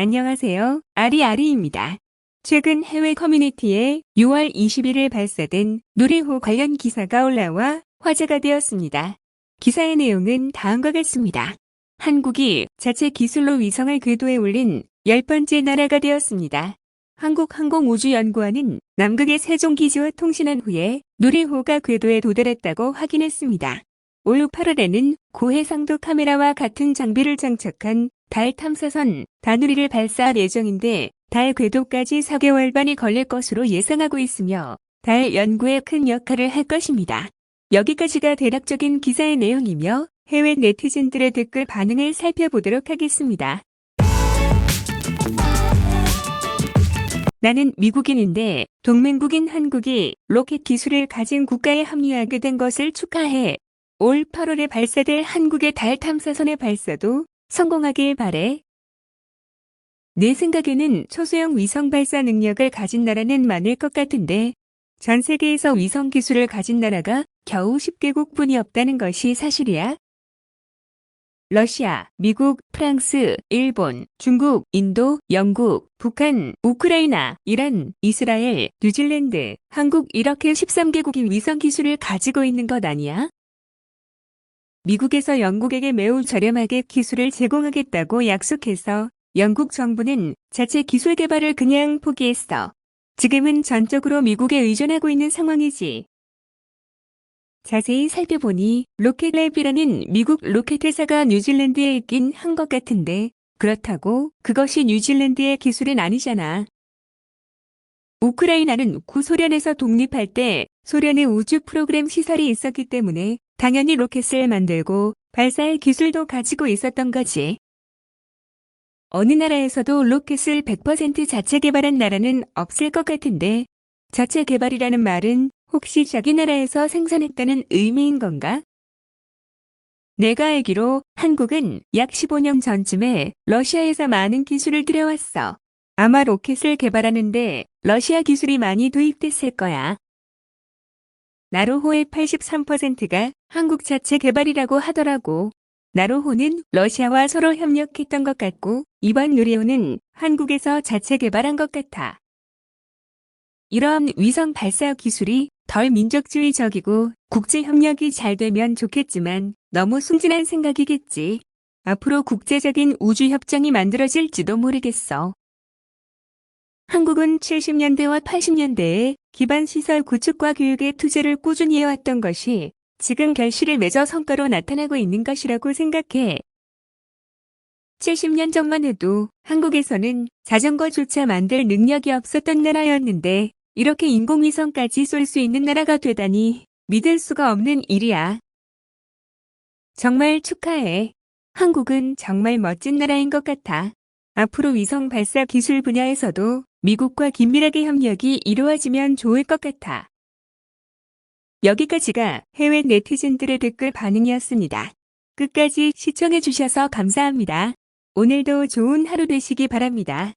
안녕하세요. 아리아리입니다. 최근 해외 커뮤니티에 6월 21일 발사된 누리호 관련 기사가 올라와 화제가 되었습니다. 기사의 내용은 다음과 같습니다. 한국이 자체 기술로 위성을 궤도에 올린 열 번째 나라가 되었습니다. 한국항공우주연구원은 남극의 세종기지와 통신한 후에 누리호가 궤도에 도달했다고 확인했습니다. 올 8월에는 고해상도 카메라와 같은 장비를 장착한 달 탐사선 다누리를 발사할 예정인데 달 궤도까지 4개월 반이 걸릴 것으로 예상하고 있으며 달 연구에 큰 역할을 할 것입니다. 여기까지가 대략적인 기사의 내용이며 해외 네티즌들의 댓글 반응을 살펴보도록 하겠습니다. 나는 미국인인데 동맹국인 한국이 로켓 기술을 가진 국가에 합류하게 된 것을 축하해. 올 8월에 발사될 한국의 달 탐사선의 발사도 성공하길 바래. 내 생각에는 초소형 위성 발사 능력을 가진 나라는 많을 것 같은데 전 세계에서 위성 기술을 가진 나라가 겨우 10개국 뿐이 없다는 것이 사실이야. 러시아, 미국, 프랑스, 일본, 중국, 인도, 영국, 북한, 우크라이나, 이란, 이스라엘, 뉴질랜드, 한국 이렇게 13개국이 위성 기술을 가지고 있는 것 아니야? 미국에서 영국에게 매우 저렴하게 기술을 제공하겠다고 약속해서 영국 정부는 자체 기술 개발을 그냥 포기했어. 지금은 전적으로 미국에 의존하고 있는 상황이지. 자세히 살펴보니 로켓랩이라는 미국 로켓 회사가 뉴질랜드에 있긴 한 것 같은데 그렇다고 그것이 뉴질랜드의 기술은 아니잖아. 우크라이나는 구소련에서 독립할 때 소련의 우주 프로그램 시설이 있었기 때문에 당연히 로켓을 만들고 발사할 기술도 가지고 있었던 거지. 어느 나라에서도 로켓을 100% 자체 개발한 나라는 없을 것 같은데 자체 개발이라는 말은 혹시 자기 나라에서 생산했다는 의미인 건가? 내가 알기로 한국은 약 15년 전쯤에 러시아에서 많은 기술을 들여왔어. 아마 로켓을 개발하는데 러시아 기술이 많이 도입됐을 거야. 나로호의 83%가 한국 자체 개발이라고 하더라고. 나로호는 러시아와 서로 협력했던 것 같고 이번 누리호는 한국에서 자체 개발한 것 같아. 이러한 위성 발사 기술이 덜 민족주의적이고 국제 협력이 잘 되면 좋겠지만 너무 순진한 생각이겠지. 앞으로 국제적인 우주 협정이 만들어질지도 모르겠어. 한국은 70년대와 80년대에 기반 시설 구축과 교육에 투자를 꾸준히 해왔던 것이 지금 결실을 맺어 성과로 나타나고 있는 것이라고 생각해. 70년 전만 해도 한국에서는 자전거조차 만들 능력이 없었던 나라였는데 이렇게 인공위성까지 쏠 수 있는 나라가 되다니 믿을 수가 없는 일이야. 정말 축하해. 한국은 정말 멋진 나라인 것 같아. 앞으로 위성 발사 기술 분야에서도 미국과 긴밀하게 협력이 이루어지면 좋을 것 같아. 여기까지가 해외 네티즌들의 댓글 반응이었습니다. 끝까지 시청해주셔서 감사합니다. 오늘도 좋은 하루 되시기 바랍니다.